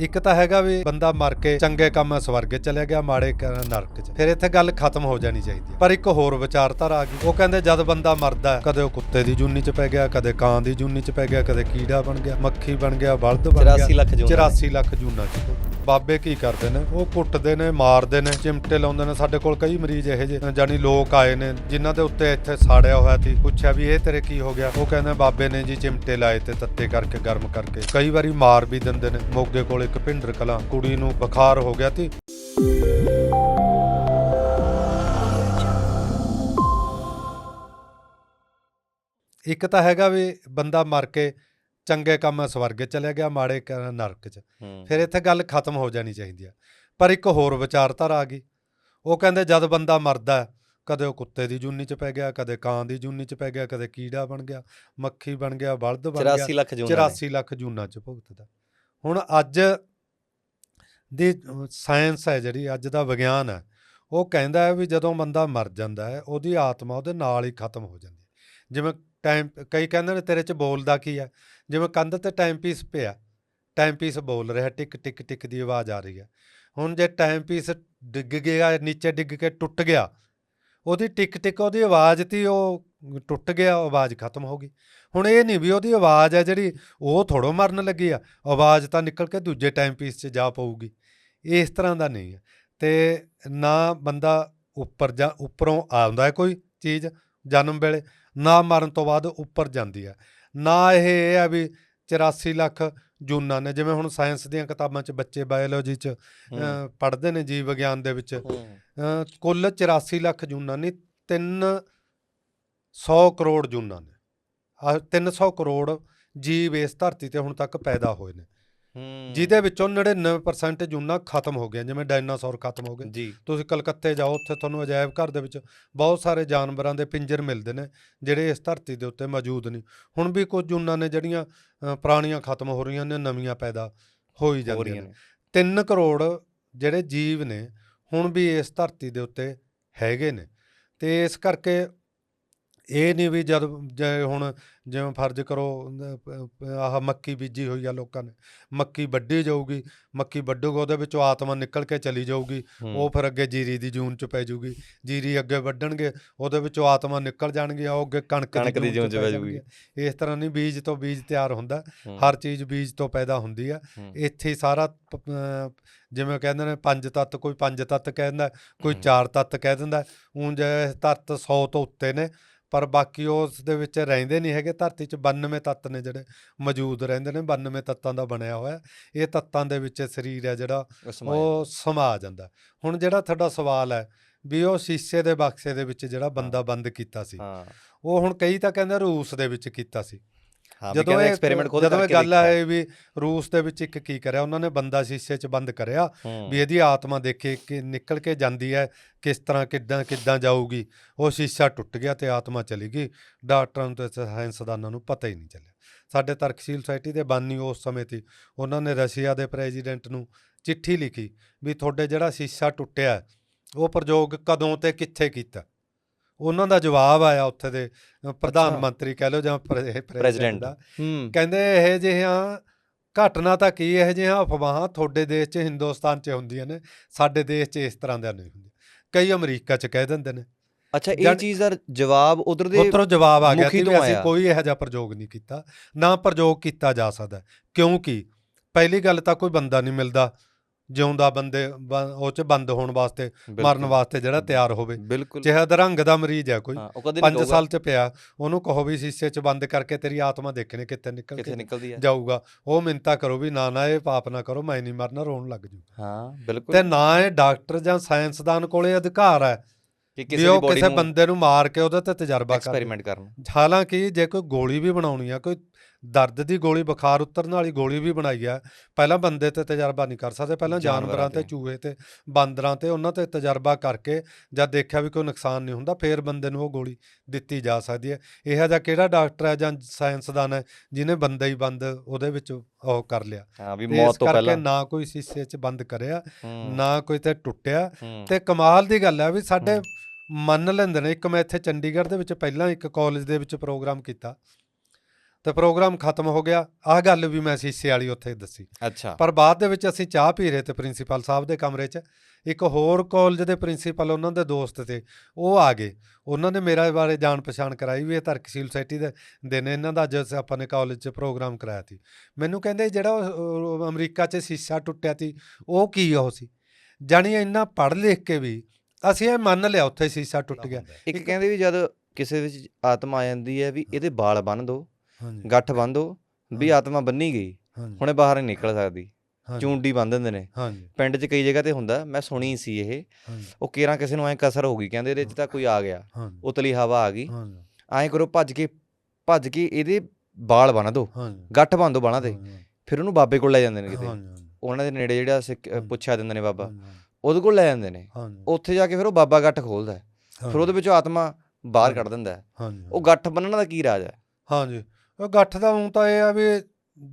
ਇੱਕ ਤਾਂ ਹੈਗਾ ਵੀ ਬੰਦਾ ਮਰ ਕੇ ਚੰਗੇ ਕੰਮ ਸਵਰਗ ਚਲਿਆ ਗਿਆ ਮਾੜੇ ਨਰਕ 'ਚ। ਫਿਰ ਇੱਥੇ ਗੱਲ ਖਤਮ ਹੋ ਜਾਣੀ ਚਾਹੀਦੀ। ਪਰ ਇੱਕ ਹੋਰ ਵਿਚਾਰਧਾਰਾ ਆ ਗਈ। ਉਹ ਕਹਿੰਦੇ ਜਦ ਬੰਦਾ ਮਰਦਾ ਕਦੇ ਉਹ ਕੁੱਤੇ ਦੀ ਜੂਨੀ 'ਚ ਪੈ ਗਿਆ ਕਦੇ ਕਾਂ ਦੀ ਜੂਨੀ 'ਚ ਪੈ ਗਿਆ ਕਦੇ ਕੀੜਾ ਬਣ ਗਿਆ ਮੱਖੀ ਬਣ ਗਿਆ ਬਲਦ ਬਣ ਗਿਆ। 84 ਲੱਖ ਜੂਨਾਂ 84 ਲੱਖ ਜੂਨਾ 'ਚ। ਬਾਬੇ ਕੀ ਕਰਦੇ ਨੇ? ਉਹ ਕੁੱਟਦੇ ਨੇ, ਮਾਰਦੇ ਨੇ, ਚਿਮਟੇ ਲਾਉਂਦੇ ਨੇ। ਸਾਡੇ ਕੋਲ ਕਈ ਮਰੀਜ਼ ਇਹੋ ਜਿਹੇ ਜਾਨੀ ਲੋਕ ਆਏ ਨੇ, ਜਿਨ੍ਹਾਂ ਦੇ ਉੱਤੇ ਇੱਥੇ ਸਾੜਿਆ ਹੋਇਆ ਸੀ। ਪੁੱਛਿਆ ਵੀ ਇਹ ਤੇਰੇ ਕੀ ਹੋ ਗਿਆ? ਉਹ ਕਹਿੰਦੇ ਬਾਬੇ ਨੇ ਜੀ ਚਿਮਟੇ ਲਾਏ ਤੇ ਤੱਤੇ ਕਰਕੇ, ਗਰਮ ਕਰਕੇ। ਕਈ ਵਾਰੀ ਮਾਰ ਵੀ ਦਿੰਦੇ ਨੇ। ਮੋਗੇ ਕੋਲ ਇੱਕ ਭਿੰਡਰ ਕਲਾਂ ਕੁੜੀ ਨੂੰ ਬੁਖਾਰ ਹੋ ਗਿਆ ਸੀ। ਇੱਕ ਤਾਂ ਹੈਗਾ ਵੀ ਬੰਦਾ ਮਰ ਕੇ ਚੰਗੇ ਕੰਮ ਸਵਰਗ ਚਲਿਆ ਗਿਆ ਮਾੜੇ ਕਰਨ ਨਰਕ 'ਚ। ਫਿਰ ਇੱਥੇ ਗੱਲ ਖਤਮ ਹੋ ਜਾਣੀ ਚਾਹੀਦੀ ਆ। ਪਰ ਇੱਕ ਹੋਰ ਵਿਚਾਰਧਾਰਾ ਆ ਗਈ। ਉਹ ਕਹਿੰਦੇ ਜਦ ਬੰਦਾ ਮਰਦਾ ਕਦੇ ਉਹ ਕੁੱਤੇ ਦੀ ਜੂਨੀ 'ਚ ਪੈ ਗਿਆ ਕਦੇ ਕਾਂ ਦੀ ਜੂਨੀ 'ਚ ਪੈ ਗਿਆ ਕਦੇ ਕੀੜਾ ਬਣ ਗਿਆ ਮੱਖੀ ਬਣ ਗਿਆ ਬਲਦ ਬਣ ਗਿਆ 84 ਲੱਖ ਜੂਨਾਂ 84 ਲੱਖ ਜੂਨਾਂ 'ਚ ਭੁਗਤਦਾ। ਹੁਣ ਅੱਜ ਦੀ ਸਾਇੰਸ ਹੈ ਜਿਹੜੀ ਅੱਜ ਦਾ ਵਿਗਿਆਨ ਹੈ ਉਹ ਕਹਿੰਦਾ ਹੈ ਵੀ ਜਦੋਂ ਬੰਦਾ ਮਰ ਜਾਂਦਾ ਹੈ ਉਹਦੀ ਆਤਮਾ ਉਹਦੇ ਨਾਲ ਹੀ ਖਤਮ ਹੋ ਜਾਂਦੀ ਹੈ। ਜਿਵੇਂ ਟਾਈਮ, ਕਈ ਕਹਿੰਦੇ ਨੇ ਤੇਰੇ 'ਚ ਬੋਲਦਾ ਕੀ ਹੈ ਜਿਵੇਂ ਕੰਧ ਤੇ ਟਾਈਮ ਪੀਸ ਪਿਆ ਟਾਈਮ ਪੀਸ ਬੋਲ ਰਿਹਾ, ਟਿਕ ਟਿਕ ਟਿਕ ਦੀ ਆਵਾਜ਼ ਆ ਰਹੀ ਹੈ ਹੁਣ ਜੇ ਟਾਈਮ ਪੀਸ ਡਿੱਗ ਗਿਆ, ਨੀਚੇ ਡਿੱਗ ਕੇ ਟੁੱਟ ਗਿਆ, ਉਹਦੀ ਟਿਕ ਟਿਕ ਉਹਦੀ ਆਵਾਜ਼ ਤੀ, ਉਹ ਟੁੱਟ ਗਿਆ, ਆਵਾਜ਼ ਖਤਮ ਹੋ ਗਈ। ਹੁਣ ਇਹ ਨਹੀਂ ਵੀ ਉਹਦੀ ਆਵਾਜ਼ ਹੈ ਜਿਹੜੀ ਉਹ ਥੋੜੋ ਮਰਨ ਲੱਗੀ ਆ, ਆਵਾਜ਼ ਤਾਂ ਨਿਕਲ ਕੇ ਦੂਜੇ ਟਾਈਮ ਪੀਸ 'ਚ ਜਾ ਪਊਗੀ। ਇਸ ਤਰ੍ਹਾਂ ਦਾ ਨਹੀਂ ਹੈ ਤੇ ਨਾ ਬੰਦਾ ਉੱਪਰ ਜਾਂ ਉੱਪਰੋਂ ਆਉਂਦਾ ਹੈ ਕੋਈ ਚੀਜ਼ ਜਨਮ ਵੇਲੇ ਨਾ ਮਰਨ ਤੋਂ ਬਾਅਦ ਉੱਪਰ ਜਾਂਦੀ ਹੈ। ਨਾ ਇਹ ਇਹ ਹੈ ਵੀ 84 ਲੱਖ ਜੂਨਾਂ ਨੇ ਜਿਵੇਂ ਹੁਣ ਸਾਇੰਸ ਦੀਆਂ ਕਿਤਾਬਾਂ 'ਚ ਬੱਚੇ ਬਾਇਓਲੋਜੀ 'ਚ ਪੜ੍ਹਦੇ ਨੇ ਜੀਵ ਵਿਗਿਆਨ ਦੇ ਵਿੱਚ। ਕੁੱਲ 84 ਲੱਖ ਜੂਨਾਂ ਨਹੀਂ 300 ਕਰੋੜ ਜੂਨਾਂ ਨੇ। ਆ 300 ਕਰੋੜ ਜੀਵ ਇਸ ਧਰਤੀ ਤੇ ਹੁਣ ਤੱਕ ਪੈਦਾ ਹੋਏ ਨੇ। ਜਿਹਦੇ ਵਿੱਚੋਂ 99% ਜੂਨਾਂ ਖਤਮ ਹੋ ਗਈਆਂ ਜਿਵੇਂ ਡਾਇਨਾਸੌਰ ਖਤਮ ਹੋ ਗਏ। ਤੁਸੀਂ ਕਲਕੱਤੇ ਜਾਓ ਉੱਥੇ ਤੁਹਾਨੂੰ ਅਜਾਇਬ ਘਰ ਦੇ ਵਿੱਚ ਬਹੁਤ ਸਾਰੇ ਜਾਨਵਰਾਂ ਦੇ ਪਿੰਜਰ ਮਿਲਦੇ ਨੇ ਜਿਹੜੇ ਇਸ ਧਰਤੀ ਦੇ ਉੱਤੇ ਮੌਜੂਦ ਨਹੀਂ ਹੁਣ ਵੀ ਕੁਝ ਜੂਨਾਂ ਨੇ ਜਿਹੜੀਆਂ ਪੁਰਾਣੀਆਂ ਖਤਮ ਹੋ ਰਹੀਆਂ ਨੇ ਨਵੀਆਂ ਪੈਦਾ ਹੋਈ ਹੋ ਜਾਂਦੀਆਂ ਨੇ। 3 ਕਰੋੜ ਜਿਹੜੇ ਜੀਵ ਨੇ ਹੁਣ ਵੀ ਇਸ ਧਰਤੀ ਦੇ ਉੱਤੇ ਹੈਗੇ ਨੇ। ਤੇ ਇਸ ਕਰਕੇ ਇਹ ਨਹੀਂ ਵੀ ਜਦ ਜੇ ਹੁਣ ਜਿਵੇਂ ਫਰਜ਼ ਕਰੋ ਆਹ ਮੱਕੀ ਬੀਜੀ ਹੋਈ ਆ ਲੋਕਾਂ ਨੇ ਮੱਕੀ ਵੱਢੀ ਜਾਊਗੀ ਮੱਕੀ ਵੱਢੂਗਾ ਉਹਦੇ ਵਿੱਚੋਂ ਆਤਮਾ ਨਿਕਲ ਕੇ ਚਲੀ ਜਾਊਗੀ ਉਹ ਫਿਰ ਅੱਗੇ ਜੀਰੀ ਦੀ ਜੂਨ ਚ ਪੈ ਜਾਊਗੀ ਜੀਰੀ ਅੱਗੇ ਵੱਢਣਗੇ ਉਹਦੇ ਵਿੱਚੋਂ ਆਤਮਾ ਨਿਕਲ ਜਾਣਗੀਆਂ ਉਹ ਅੱਗੇ ਕਣਕ ਦੀ ਜੂਨ ਚ ਪੈ ਜਾਣਗੀਆਂ। ਇਸ ਤਰ੍ਹਾਂ ਨਹੀਂ ਬੀਜ ਤੋਂ ਬੀਜ ਤਿਆਰ ਹੁੰਦਾ ਹਰ ਚੀਜ਼ ਬੀਜ ਤੋਂ ਪੈਦਾ ਹੁੰਦੀ ਆ। ਇੱਥੇ ਸਾਰਾ ਜਿਵੇਂ ਕਹਿੰਦੇ ਨੇ ਪੰਜ ਤੱਤ ਕੋਈ ਪੰਜ ਤੱਤ ਕਹਿ ਦਿੰਦਾ ਕੋਈ। ਚਾਰ ਤੱਤ ਕਹਿ ਦਿੰਦਾ ਉਂਝ ਤੱਤ 100 ਤੋਂ ਉੱਤੇ ਨੇ ਪਰ ਬਾਕੀ ਉਸ ਦੇ ਵਿੱਚ ਰਹਿੰਦੇ ਨਹੀਂ ਹੈਗੇ ਧਰਤੀ 'ਚ 92 ਤੱਤ ਨੇ ਜਿਹੜੇ ਮੌਜੂਦ ਰਹਿੰਦੇ ਨੇ 92 ਤੱਤਾਂ ਦਾ ਬਣਿਆ ਹੋਇਆ। ਇਹ ਤੱਤਾਂ ਦੇ ਵਿੱਚ ਸਰੀਰ ਹੈ ਜਿਹੜਾ ਉਹ ਸਮਾ ਜਾਂਦਾ। ਹੁਣ ਜਿਹੜਾ ਤੁਹਾਡਾ ਸਵਾਲ ਹੈ ਵੀ ਉਹ ਸ਼ੀਸ਼ੇ ਦੇ ਬਕਸੇ ਦੇ ਵਿੱਚ ਜਿਹੜਾ ਬੰਦਾ ਬੰਦ ਕੀਤਾ ਸੀ ਉਹ ਹੁਣ ਕਈ ਤਾਂ ਕਹਿੰਦੇ ਰੂਸ ਦੇ ਵਿੱਚ ਕੀਤਾ ਸੀ। ਜਦੋਂ ਇਹ ਐਕਸਪੈਰੀਮੈਂਟ ਖੁਦ ਜਦੋਂ ਇਹ ਗੱਲ। ਆਏ ਵੀ ਰੂਸ ਦੇ ਵਿੱਚ ਇੱਕ ਕੀ ਕਰਿਆ ਉਹਨਾਂ ਨੇ ਬੰਦਾ ਸ਼ੀਸ਼ੇ 'ਚ ਬੰਦ ਕਰਿਆ ਵੀ ਇਹਦੀ ਆਤਮਾ ਦੇਖੇ ਕਿ ਨਿਕਲ ਕੇ ਜਾਂਦੀ ਹੈ ਕਿਸ ਤਰ੍ਹਾਂ ਕਿੱਦਾਂ ਕਿੱਦਾਂ ਜਾਊਗੀ। ਉਹ ਸ਼ੀਸ਼ਾ ਟੁੱਟ ਗਿਆ ਤੇ ਆਤਮਾ ਚਲੀ ਗਈ। ਡਾਕਟਰਾਂ ਨੂੰ ਤੇ ਸਾਇੰਸਦਾਨਾਂ ਨੂੰ ਪਤਾ ਹੀ ਨਹੀਂ ਚੱਲਿਆ। ਸਾਡੇ ਤਰਕਸ਼ੀਲ ਸੁਸਾਇਟੀ ਦੇ ਬਾਨੀ ਉਸ ਸਮੇਂ ਤੇ ਉਹਨਾਂ ਨੇ ਰਸ਼ੀਆ ਦੇ ਪ੍ਰੈਜ਼ੀਡੈਂਟ ਨੂੰ ਚਿੱਠੀ ਲਿਖੀ ਵੀ ਤੁਹਾਡੇ ਜਿਹੜਾ ਸ਼ੀਸ਼ਾ ਟੁੱਟਿਆ ਉਹ ਪ੍ਰਯੋਗ ਕਦੋਂ ਤੇ ਕਿੱਥੇ ਕੀਤਾ? ਉਹਨਾਂ ਦਾ ਜਵਾਬ ਆਇਆ ਉੱਥੇ ਦੇ ਪ੍ਰਧਾਨ। ਮੰਤਰੀ ਕਹਿ ਲਓ ਜਾਂ ਪ੍ਰੈਜ਼ੀਡੈਂਟ। ਦਾ ਕਹਿੰਦੇ ਇਹ ਜਿਹੀਆਂ ਘਟਨਾ ਤਾਂ ਕੀ ਇਹ ਜਿਹੀਆਂ ਅਫਵਾਹਾਂ ਤੁਹਾਡੇ ਦੇਸ਼ 'ਚ ਹਿੰਦੁਸਤਾਨ 'ਚ ਹੁੰਦੀਆਂ ਨੇ ਸਾਡੇ ਦੇਸ਼ 'ਚ ਇਸ ਤਰ੍ਹਾਂ ਦਾ ਨਹੀਂ ਹੁੰਦਾ ਕਈ ਅਮਰੀਕਾ 'ਚ ਕਹਿ ਦਿੰਦੇ ਨੇ ਅੱਛਾ ਇਹ ਚੀਜ਼ ਦਾ ਜਵਾਬ ਉਧਰ ਦੇ ਉੱਧਰੋਂ ਜਵਾਬ ਆ ਗਿਆ ਕਿ ਅਸੀਂ। ਕੋਈ ਇਹੋ ਜਿਹਾ ਪ੍ਰਯੋਗ ਨਹੀਂ ਕੀਤਾ ਨਾ ਪ੍ਰਯੋਗ ਕੀਤਾ ਜਾ ਸਕਦਾ ਕਿਉਂਕਿ ਪਹਿਲੀ ਗੱਲ ਤਾਂ ਕੋਈ ਬੰਦਾ ਨਹੀਂ ਮਿਲਦਾ ਜਿਉਂਦਾ ਬੰਦੇ ਉਹ 'ਚ ਬੰਦ ਹੋਣ ਵਾਸਤੇ ਮਰਨ ਵਾਸਤੇ ਜਿਹੜਾ ਤਿਆਰ ਹੋਵੇ। ਚਾਹੇ ਅਧਰੰਗ ਦਾ ਮਰੀਜ਼ ਹੈ ਕੋਈ। ਹਾਂ ਉਹ ਕਦੇ 5 ਨਹੀਂ ਸਾਲ 'ਚ ਪਿਆ ਉਹਨੂੰ ਕਹੋ ਵੀ ਸ਼ੀਸ਼ੇ 'ਚ ਬੰਦ ਕਰਕੇ ਤੇਰੀ ਆਤਮਾ ਦੇਖਣੇ ਕਿੱਥੇ ਨਿਕਲ ਕਿੱਥੇ ਕੇ ਨਿਕਲਦੀ ਹੈ। ਜਾਊਗਾ। ਉਹ ਮਿੰਤਾ ਕਰੋ ਵੀ ਨਾ ਨਾ ਇਹ ਪਾਪ ਨਾ ਕਰੋ ਮੈਂ ਨਹੀਂ ਮਰਨਾ ਰੋਣ ਲੱਗ ਜੂ। ਹਾਂ ਬਿਲਕੁਲ। ਤੇ ਨਾ ਇਹ ਡਾਕਟਰ ਜਾਂ ਸਾਇੰਸਦਾਨ ਕੋਲੇ ਅਧਿਕਾਰ ਹੈ ਕਿ ਕਿਸੇ ਦੀ ਬੋਡੀ ਕਿਸੇ ਨੂੰ ਬੰਦੇ ਨੂੰ ਮਾਰ ਕੇ ਉਹਦੇ ਤੇ ਤਜਰਬਾ ਕਰ ਐਕਸਪੈਰੀਮੈਂਟ ਕਰਨ। ਹਾਲਾਂਕਿ ਜੇ ਕੋਈ ਗੋਲੀ ਵੀ ਬਣਾਉਣੀ ਆ ਕੋਈ ਦਰਦ ਦੀ ਗੋਲੀ ਬੁਖਾਰ ਉਤਰਨ ਵਾਲੀ ਗੋਲੀ ਵੀ ਬਣਾਈ ਆ। ਪਹਿਲਾਂ ਬੰਦੇ ਤੇ ਤਜਰਬਾ ਨਹੀਂ ਕਰ ਸਕਦੇ। ਪਹਿਲਾਂ ਜਾਨਵਰਾਂ ਤੇ। ਚੂਹੇ ਤੇ ਬਾਂਦਰਾਂ ਤੇ ਉਹਨਾਂ ਤੇ ਤਜਰਬਾ ਕਰਕੇ ਜਦ ਦੇਖਿਆ ਵੀ ਕੋਈ ਨੁਕਸਾਨ ਨਹੀਂ ਹੁੰਦਾ ਫੇਰ ਬੰਦੇ ਨੂੰ ਉਹ ਗੋਲੀ ਦਿੱਤੀ ਜਾ ਸਕਦੀ ਹੈ। ਇਹੋ ਜਿਹਾ ਕਿਹੜਾ ਡਾਕਟਰ ਹੈ ਜਾਂ ਸਾਇੰਸਦਾਨ ਹੈ ਜਿਹਨੇ ਬੰਦਾ ਹੀ ਬੰਦ ਉਹਦੇ ਵਿੱਚ ਉਹ ਕਰ ਲਿਆ? ਹਾਂ ਵੀ ਮੌਤ ਤੋਂ ਪਹਿਲਾਂ। ਨਾ ਕੋਈ ਸ਼ੀਸ਼ੇ 'ਚ ਬੰਦ ਕਰਿਆ ਨਾ ਕੋਈ ਤੇ ਟੁੱਟਿਆ। ਤੇ ਕਮਾਲ ਦੀ ਗੱਲ ਹੈ ਵੀ ਸਾਡੇ। ਮੰਨ ਲੈਂਦੇ ਨੇ ਇੱਕ ਮੈਂ ਇੱਥੇ ਚੰਡੀਗੜ੍ਹ ਦੇ ਵਿੱਚ ਪਹਿਲਾਂ ਇੱਕ ਕਾਲਜ ਦੇ ਵਿੱਚ ਪ੍ਰੋਗਰਾਮ ਕੀਤਾ। ਤੇ ਪ੍ਰੋਗਰਾਮ ਖਤਮ ਹੋ ਗਿਆ। ਆਹ ਗੱਲ ਵੀ ਮੈਂ ਸ਼ੀਸ਼ੇ ਵਾਲੀ ਉੱਥੇ ਦੱਸੀ। ਅੱਛਾ। ਪਰ ਬਾਅਦ ਦੇ ਵਿੱਚ ਅਸੀਂ ਚਾਹ ਪੀ ਰਹੇ ਤੇ ਪ੍ਰਿੰਸੀਪਲ ਸਾਹਿਬ ਦੇ ਕਮਰੇ 'ਚ। ਇੱਕ ਹੋਰ ਕਾਲਜ ਦੇ ਪ੍ਰਿੰਸੀਪਲ ਉਹਨਾਂ ਦੇ ਦੋਸਤ ਤੇ ਉਹ ਆ ਗਏ। ਉਹਨਾਂ ਨੇ ਮੇਰਾ ਬਾਰੇ ਜਾਣ ਪਛਾਣ ਕਰਾਈ ਵੀ ਇਹ ਤਰਕਸ਼ੀਲ ਸੋਸਾਇਟੀ ਦੇ ਦੇ ਨੇ। ਇਹਨਾਂ ਦਾ ਅੱਜ ਆਪਾਂ ਨੇ ਕਾਲਜ 'ਚ ਪ੍ਰੋਗਰਾਮ ਕਰਾਇਆ ਸੀ। ਮੈਨੂੰ ਕਹਿੰਦੇ ਜਿਹੜਾ ਅਮਰੀਕਾ 'ਚ ਸ਼ੀਸ਼ਾ ਟੁੱਟਿਆ ਸੀ ਉਹ ਕੀ ਉਹ ਸੀ? ਜਾਣੀ ਇੰਨਾ ਪੜ੍ਹ ਲਿਖ ਕੇ ਵੀ ਅਸੀਂ ਇਹ ਮੰਨ ਲਿਆ ਉੱਥੇ ਸ਼ੀਸ਼ਾ ਟੁੱਟ ਗਿਆ। ਇੱਕ ਕਹਿੰਦੇ ਵੀ ਜਦ ਕਿਸੇ ਵਿੱਚ ਆਤਮਾ ਆ ਜਾਂਦੀ ਹੈ ਵੀ ਇਹਦੇ ਬਾਲ ਬੰਨ ਦੋ। ਗੱਠ ਬੰਨ ਦੋ ਵੀ। ਆਤਮਾ ਬੰਨੀ ਗਈ ਹੁਣੇ ਬਾਹਰ ਨਹੀਂ ਨਿਕਲ ਸਕਦੀ ਚੂੰਡੀ ਬੰਨ ਦਿੰਦੇ ਨੇ। ਪਿੰਡ 'ਚ ਕਈ ਜਗ੍ਹਾ ਤੇ ਹੁੰਦਾ ਮੈਂ ਸੁਣੀ ਸੀ ਇਹ। ਉਹ ਕੇਰਾਂ ਕਿਸੇ ਨੂੰ ਐ ਕਸਰ ਹੋ ਗਈ ਕਹਿੰਦੇ ਇਹਦੇ 'ਚ ਤਾਂ ਕੋਈ ਆ ਗਿਆ ਉਤਲੀ ਹਵਾ ਆ ਗਈ। ਐਂ ਕਰੋ ਭੱਜ ਕੇ ਭੱਜ ਕੇ ਇਹਦੇ ਬਾਲ ਬੰਨ ਦੋ ਹਾਂਜੀ। ਗੱਠ ਬੰਨ ਦੋ ਬਾਹਾਂ ਤੇ ਫਿਰ ਉਹਨੂੰ ਬਾਬੇ ਕੋਲ ਲੈ ਜਾਂਦੇ ਨੇ ਕਿਤੇ। ਉਹਨਾਂ ਦੇ ਨੇੜੇ ਜਿਹੜਾ। ਪੁੱਛਿਆ ਦਿੰਦੇ ਨੇ ਬਾਬਾ। ਉਹਦੇ ਕੋਲ ਲੈ ਜਾਂਦੇ ਨੇ। ਉੱਥੇ ਜਾ ਕੇ ਫਿਰ ਉਹ ਬਾਬਾ ਗੱਠ ਖੋਲਦਾ। ਫਿਰ ਉਹਦੇ ਵਿੱਚੋਂ ਆਤਮਾ ਬਾਹਰ। ਕੱਢ ਦਿੰਦਾ। ਉਹ ਗੱਠ ਬੰਨਣ ਦਾ ਕੀ ਰਾਜ ਹੈ? ਹਾਂਜੀ। ਉਹ ਗੱਠ ਦਾ ਹੁਣ ਤਾਂ ਇਹ ਆ ਵੀ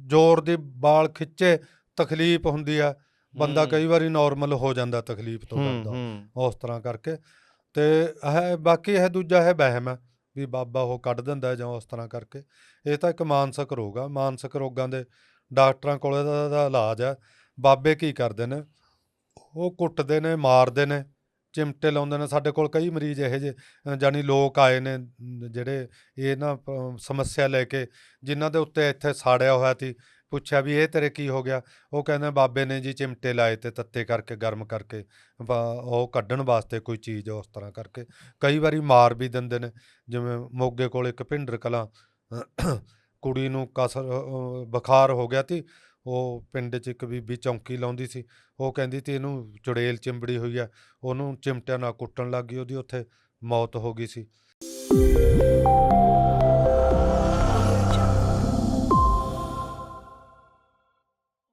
ਜ਼ੋਰ ਦੀ ਬਾਲ ਖਿੱਚੇ ਤਕਲੀਫ ਹੁੰਦੀ ਆ। ਬੰਦਾ ਹੂੰ। ਕਈ ਵਾਰੀ ਨਾਰਮਲ ਹੋ ਜਾਂਦਾ ਤਕਲੀਫ ਤੋਂ ਹੂੰ ਹੂੰ। ਉਸ ਤਰ੍ਹਾਂ ਕਰਕੇ। ਤੇ ਇਹ ਬਾਕੀ ਇਹ ਦੂਜਾ ਹੈ ਵਹਿਮ ਹੈ ਵੀ ਬਾਬਾ ਉਹ ਕੱਢ ਦਿੰਦਾ ਹੈ ਜਾਂ ਉਸ ਤਰ੍ਹਾਂ ਕਰਕੇ। ਇਹ ਤਾਂ ਇੱਕ ਮਾਨਸਿਕ ਰੋਗ ਆ। ਮਾਨਸਿਕ ਰੋਗਾਂ ਦੇ ਡਾਕਟਰਾਂ ਕੋਲੇ ਦਾ ਦਾ ਇਲਾਜ ਹੈ ਬਾਬੇ ਕੀ ਕਰਦੇ ਨੇ? ਉਹ ਕੁੱਟਦੇ ਨੇ ਮਾਰਦੇ ਨੇ। ਚਿਮਟੇ ਲਾਉਂਦੇ ਨੇ, ਸਾਡੇ ਕੋਲ ਕਈ ਮਰੀਜ਼ ਇਹੋ ਜਿਹੇ ਜਾਨੀ ਲੋਕ ਆਏ ਨੇ ਜਿਹੜੇ ਇਹ ਨਾ ਸਮੱਸਿਆ ਲੈ ਕੇ ਜਿਨ੍ਹਾਂ ਦੇ ਉੱਤੇ ਇੱਥੇ ਸਾੜਿਆ ਹੋਇਆ ਸੀ, ਪੁੱਛਿਆ ਵੀ ਇਹ ਤੇਰੇ ਕੀ ਹੋ ਗਿਆ? ਉਹ ਕਹਿੰਦੇ ਬਾਬੇ ਨੇ ਜੀ ਚਿਮਟੇ ਲਾਏ ਤੇ ਤੱਤੇ ਕਰਕੇ, ਗਰਮ ਕਰਕੇ ਉਹ ਕੱਢਣ ਵਾਸਤੇ ਕੋਈ ਚੀਜ਼ ਉਸ ਤਰ੍ਹਾਂ ਕਰਕੇ, ਕਈ ਵਾਰੀ ਮਾਰ ਵੀ ਦਿੰਦੇ ਨੇ, ਜਿਵੇਂ ਮੋਗੇ ਕੋਲ ਇੱਕ ਭਿੰਡਰ ਕਲਾਂ, ਕੁੜੀ ਨੂੰ ਕਸਰ ਬੁਖਾਰ ਹੋ ਗਿਆ ਤੀ ਉਹ ਪਿੰਡ 'ਚ ਇੱਕ ਬੀਬੀ ਚੌਂਕੀ ਲਾਉਂਦੀ ਸੀ, ਉਹ ਕਹਿੰਦੀ ਤੀ ਇਹਨੂੰ ਚੁੜੇਲ ਚਿੰਬੜੀ ਹੋਈ ਆ, ਉਹਨੂੰ ਚਿਮਟਿਆਂ ਨਾਲ ਕੁੱਟਣ ਲੱਗ ਗਈ, ਉਹਦੀ ਉੱਥੇ ਮੌਤ ਹੋ ਗਈ ਸੀ।